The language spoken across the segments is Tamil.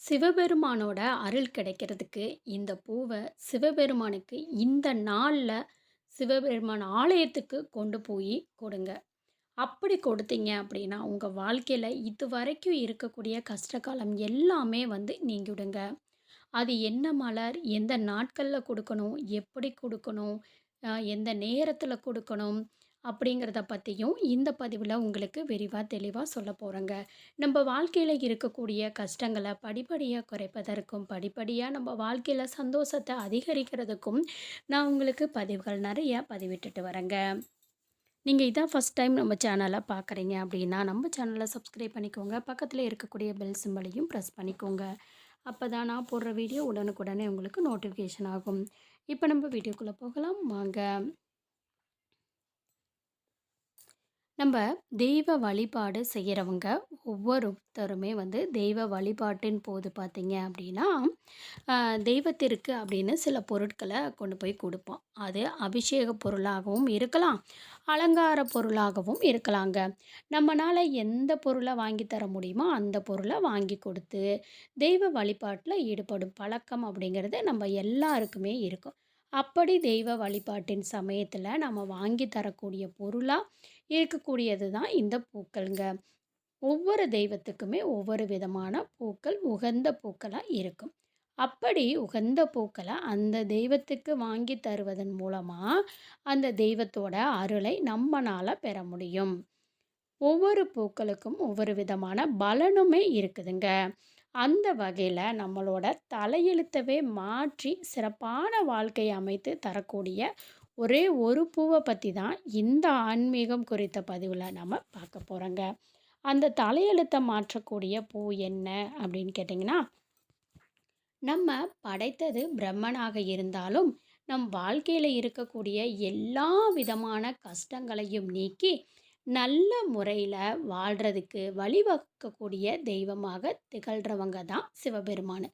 சிவபெருமானோட அருள் கிடைக்கிறதுக்கு இந்த பூவை சிவபெருமானுக்கு இந்த நாளில் சிவபெருமான் ஆலயத்துக்கு கொண்டு போய் கொடுங்க. அப்படி கொடுத்தீங்க அப்படின்னா, உங்கள் வாழ்க்கையில் இது வரைக்கும் இருக்கக்கூடிய கஷ்டகாலம் எல்லாமே வந்து நீங்கிவிடுங்க அது என்ன மலர், எந்த நாட்களில் கொடுக்கணும் எப்படி கொடுக்கணும் எந்த நேரத்தில் கொடுக்கணும் அப்படிங்கிறத பற்றியும் இந்த பதிவில் உங்களுக்கு விரிவாக தெளிவாக சொல்ல போகிறேங்க நம்ம வாழ்க்கையில் இருக்கக்கூடிய கஷ்டங்களை படிப்படியாக குறைப்பதற்கும், படிப்படியாக நம்ம வாழ்க்கையில் சந்தோஷத்தை அதிகரிக்கிறதுக்கும், நான் உங்களுக்கு பதிவுகள் நிறையா பதிவிட்டுட்டு வரேங்க. நீங்கள் இதான் ஃபஸ்ட் டைம் நம்ம சேனலை பார்க்குறீங்க அப்படின்னா, நம்ம சேனலை சப்ஸ்கிரைப் பண்ணிக்கோங்க. பக்கத்தில் இருக்கக்கூடிய பெல் சிம்பளையும் ப்ரெஸ் பண்ணிக்கோங்க. அப்பதான் நான் போடுற வீடியோ உடனுக்குடனே உங்களுக்கு நோட்டிஃபிகேஷன் ஆகும். இப்போ நம்ம வீடியோக்குள்ளே போகலாம் வாங்க. நம்ம தெய்வ வழிபாடு செய்கிறவங்க ஒவ்வொருத்தருமே வந்து தெய்வ வழிபாட்டின் போது பார்த்திங்க அப்படின்னா, தெய்வத்திற்கு அப்படின்னு சில பொருட்களை கொண்டு போய் கொடுப்போம் அது அபிஷேக பொருளாகவும் இருக்கலாம், அலங்கார பொருளாகவும் இருக்கலாங்க. நம்மளால் எந்த பொருளை வாங்கி தர முடியுமோ, அந்த பொருளை வாங்கி கொடுத்து, தெய்வ வழிபாட்டில் ஈடுபடும் பழக்கம் அப்படிங்கிறது நம்ம எல்லாருக்குமே இருக்கும். அப்படி தெய்வ வழிபாட்டின் சமயத்தில் நம்ம வாங்கி தரக்கூடிய பொருளாக இருக்கக்கூடியது தான் இந்த பூக்கள்ங்க. ஒவ்வொரு தெய்வத்துக்குமே ஒவ்வொரு விதமான பூக்கள் உகந்த பூக்களாக இருக்கும். அப்படி உகந்த பூக்களை அந்த தெய்வத்துக்கு வாங்கி தருவதன் மூலமாக அந்த தெய்வத்தோட அருளை நம்மனால் பெற முடியும். ஒவ்வொரு பூக்களுக்கும் ஒவ்வொரு விதமான பலனுமே இருக்குதுங்க. அந்த வகையில் நம்மளோட தலையெழுத்தவே மாற்றி சிறப்பான வாழ்க்கையை அமைத்து தரக்கூடிய ஒரே ஒரு பூவை பற்றி தான் இந்த ஆன்மீகம் குறித்த பதிவில் நம்ம பார்க்க போகிறோங்க அந்த தலையெழுத்தை மாற்றக்கூடிய பூ என்ன அப்படின்னு கேட்டிங்கன்னா நம்ம படைத்தது பிரம்மனாக இருந்தாலும், நம் வாழ்க்கையில் இருக்கக்கூடிய எல்லா விதமான கஷ்டங்களையும் நீக்கி, நல்ல முறையில் வாழ்கிறதுக்கு வழிவகுக்கக்கூடிய தெய்வமாக திகழ்கிறவங்க தான் சிவபெருமானு.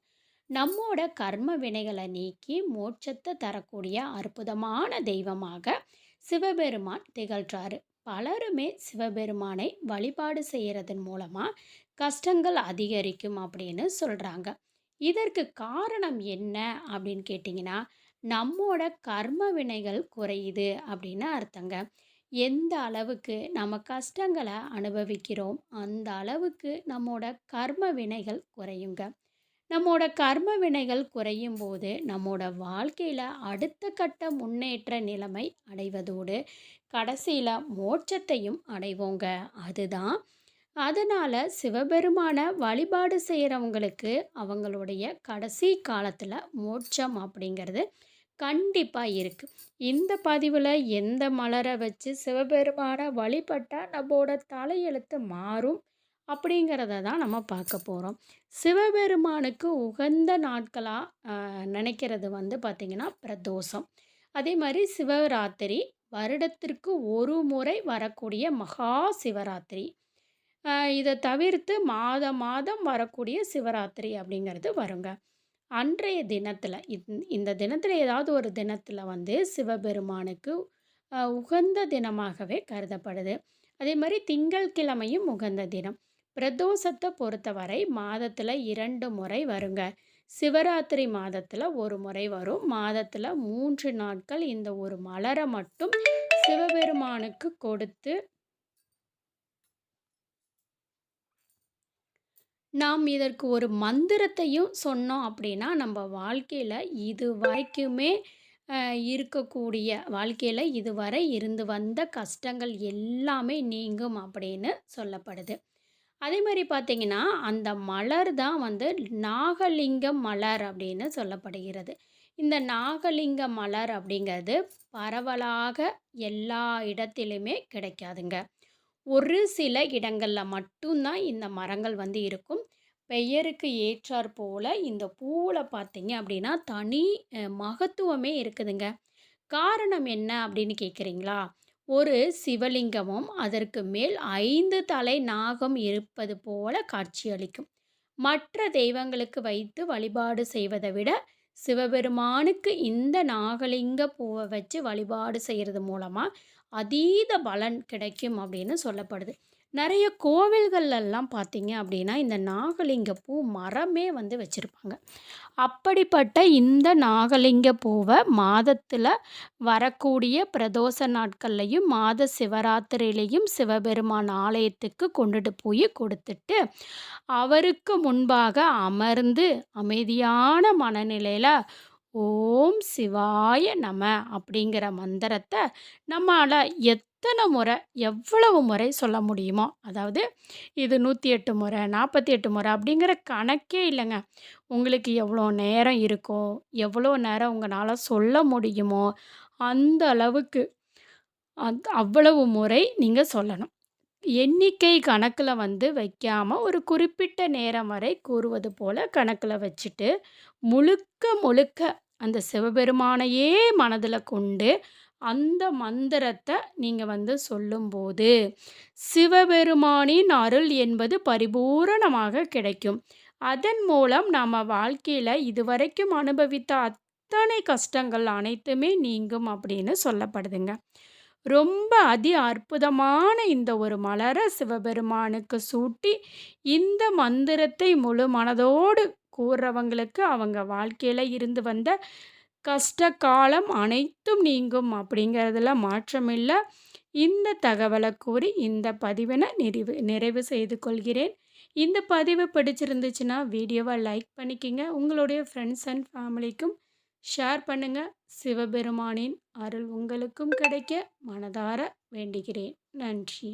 நம்மோட கர்ம வினைகளை நீக்கி மோட்சத்தை தரக்கூடிய அற்புதமான தெய்வமாக சிவபெருமான் திகழ்றாரு. பலருமே சிவபெருமானை வழிபாடு செய்கிறதன் மூலமாக கஷ்டங்கள் அதிகரிக்கும் அப்படின்னு சொல்கிறாங்க இதற்கு காரணம் என்ன அப்படின்னு கேட்டிங்கன்னா நம்மோட கர்ம வினைகள் குறையுது அப்படின்னு அர்த்தங்க. எந்த அளவுக்கு நம்ம கஷ்டங்களை அனுபவிக்கிறோம், அந்த அளவுக்கு நம்மோட கர்ம வினைகள் குறையுங்க. நம்மோட கர்ம வினைகள் குறையும் போது நம்மோட வாழ்க்கையில் அடுத்த கட்ட முன்னேற்ற நிலைமை அடைவதோடு, கடைசியில் மோட்சத்தையும் அடைவோங்க. அதுதான். அதனால் சிவபெருமான வழிபாடு செய்கிறவங்களுக்கு அவங்களுடைய கடைசி காலத்தில் மோட்சம் அப்படிங்கிறது கண்டிப்பாக இருக்குது இந்த பதிவில் எந்த மலரை வச்சு சிவபெருமான வழிபட்டால் நம்மோட தலையெழுத்து மாறும், அப்படிங்கிறத தான் நம்ம பார்க்க போகிறோம் சிவபெருமானுக்கு உகந்த நாட்களாக நினைக்கிறது வந்து பார்த்திங்கன்னா பிரதோஷம். அதே மாதிரி சிவராத்திரி, வருடத்திற்கு ஒரு முறை வரக்கூடிய மகா சிவராத்திரி. இதை தவிர்த்து மாதம் மாதம் வரக்கூடிய சிவராத்திரி அப்படிங்கிறது வருங்க. அன்றைய தினத்தில் இந் இந்த தினத்தில் ஏதாவது ஒரு தினத்தில் வந்து சிவபெருமானுக்கு உகந்த தினமாகவே கருதப்படுது. அதே மாதிரி திங்கள்கிழமையும் உகந்த தினம். பிரதோஷத்தை பொறுத்தவரை மாதத்தில் இரண்டு முறை வருங்க. சிவராத்திரி மாதத்தில் ஒரு முறை வரும். மாதத்தில் மூன்று நாட்கள் இந்த ஒரு மலரை மட்டும் சிவபெருமானுக்கு கொடுத்து நாம் இதற்கு ஒரு மந்திரத்தையும் சொன்னோம் அப்படின்னா, நம்ம வாழ்க்கையில் இது வரைக்குமே இருக்கக்கூடிய வாழ்க்கையில் இதுவரை இருந்து வந்த கஷ்டங்கள் எல்லாமே நீங்கும் அப்படின்னு சொல்லப்படுது. அதே மாதிரி பார்த்தீங்கன்னா, அந்த மலர் தான் வந்து நாகலிங்க மலர் அப்படின்னு சொல்லப்படுகிறது. இந்த நாகலிங்க மலர் அப்படிங்கிறது பரவலாக எல்லா இடத்திலுமே கிடைக்காதுங்க. ஒரு சில இடங்களில் மட்டும் தான் இந்த மரங்கள் வந்து இருக்கும். பெயருக்கு ஏற்றாற் போல் இந்த பூவில் பார்த்தீங்க அப்படின்னா, தனி மகத்துவமே இருக்குதுங்க. காரணம் என்ன அப்படின்னு கேட்குறீங்களா ஒரு சிவலிங்கமும், அதற்கு மேல் ஐந்து தலை நாகம் இருப்பது போல காட்சியளிக்கும். மற்ற தெய்வங்களுக்கு வைத்து வழிபாடு செய்வதை விட, சிவபெருமானுக்கு இந்த நாகலிங்க பூவை வச்சு வழிபாடு செய்கிறது மூலமாக அதீத பலன் கிடைக்கும் அப்படின்னு சொல்லப்படுது. நிறைய கோவில்கள்லலாம் பார்த்தீங்க அப்படின்னா, இந்த நாகலிங்க பூ மரமே வந்து வச்சுருப்பாங்க. அப்படிப்பட்ட இந்த நாகலிங்க பூவை மாதத்தில் வரக்கூடிய பிரதோஷ நாட்கள்லையும் மாத சிவராத்திரிலையும் சிவபெருமான் ஆலயத்துக்கு கொண்டுட்டு போய் கொடுத்துட்டு, அவருக்கு முன்பாக அமர்ந்து அமைதியான மனநிலையில் ஓம் சிவாய நம அப்படிங்கிற மந்திரத்தை நம்மளால் எத் எத்தனை முறை, எவ்வளவு முறை சொல்ல முடியுமோ, அதாவது இது 108 முறை, 48 முறை அப்படிங்கிற கணக்கே இல்லைங்க உங்களுக்கு எவ்வளோ நேரம் இருக்கோ, எவ்வளோ நேரம் உங்களால் சொல்ல முடியுமோ, அந்த அளவுக்கு அந் அவ்வளவு முறை நீங்கள் சொல்லணும். எண்ணிக்கை கணக்கில் வந்து வைக்காமல் ஒரு குறிப்பிட்ட நேரம் வரை கூறுவது போல் கணக்கில் வச்சுட்டு, முழுக்க முழுக்க அந்த சிவபெருமானையே மனதில் கொண்டு, அந்த மந்திரத்தை நீங்கள் வந்து சொல்லும்போது, சிவபெருமானின் அருள் என்பது பரிபூரணமாக கிடைக்கும். அதன் மூலம் நம்ம வாழ்க்கையில் இதுவரைக்கும் அனுபவித்த அத்தனை கஷ்டங்கள் அனைத்துமே நீங்கும் அப்படின்னு சொல்லப்படுதுங்க. ரொம்ப அதி அற்புதமான இந்த ஒரு மலரை சிவபெருமானுக்கு சூட்டி, இந்த மந்திரத்தை முழு மனதோடு கூறுறவங்களுக்கு அவங்க வாழ்க்கையில் இருந்து வந்த கஷ்ட காலம் அனைத்தும் நீங்கும் அப்படிங்கிறதுல மாற்றமில்லை இந்த தகவலை கூறி இந்த பதிவினை நிறைவு நிறைவு செய்து கொள்கிறேன். இந்த பதிவு பிடிச்சிருந்துச்சுன்னா, வீடியோவை லைக் பண்ணிக்கங்க. உங்களுடைய ஃப்ரெண்ட்ஸ் அண்ட் ஃபேமிலிக்கும் ஷேர் பண்ணுங்கள் சிவபெருமானின் அருள் உங்களுக்கும் கிடைக்க மனதார வேண்டுகிறேன். நன்றி.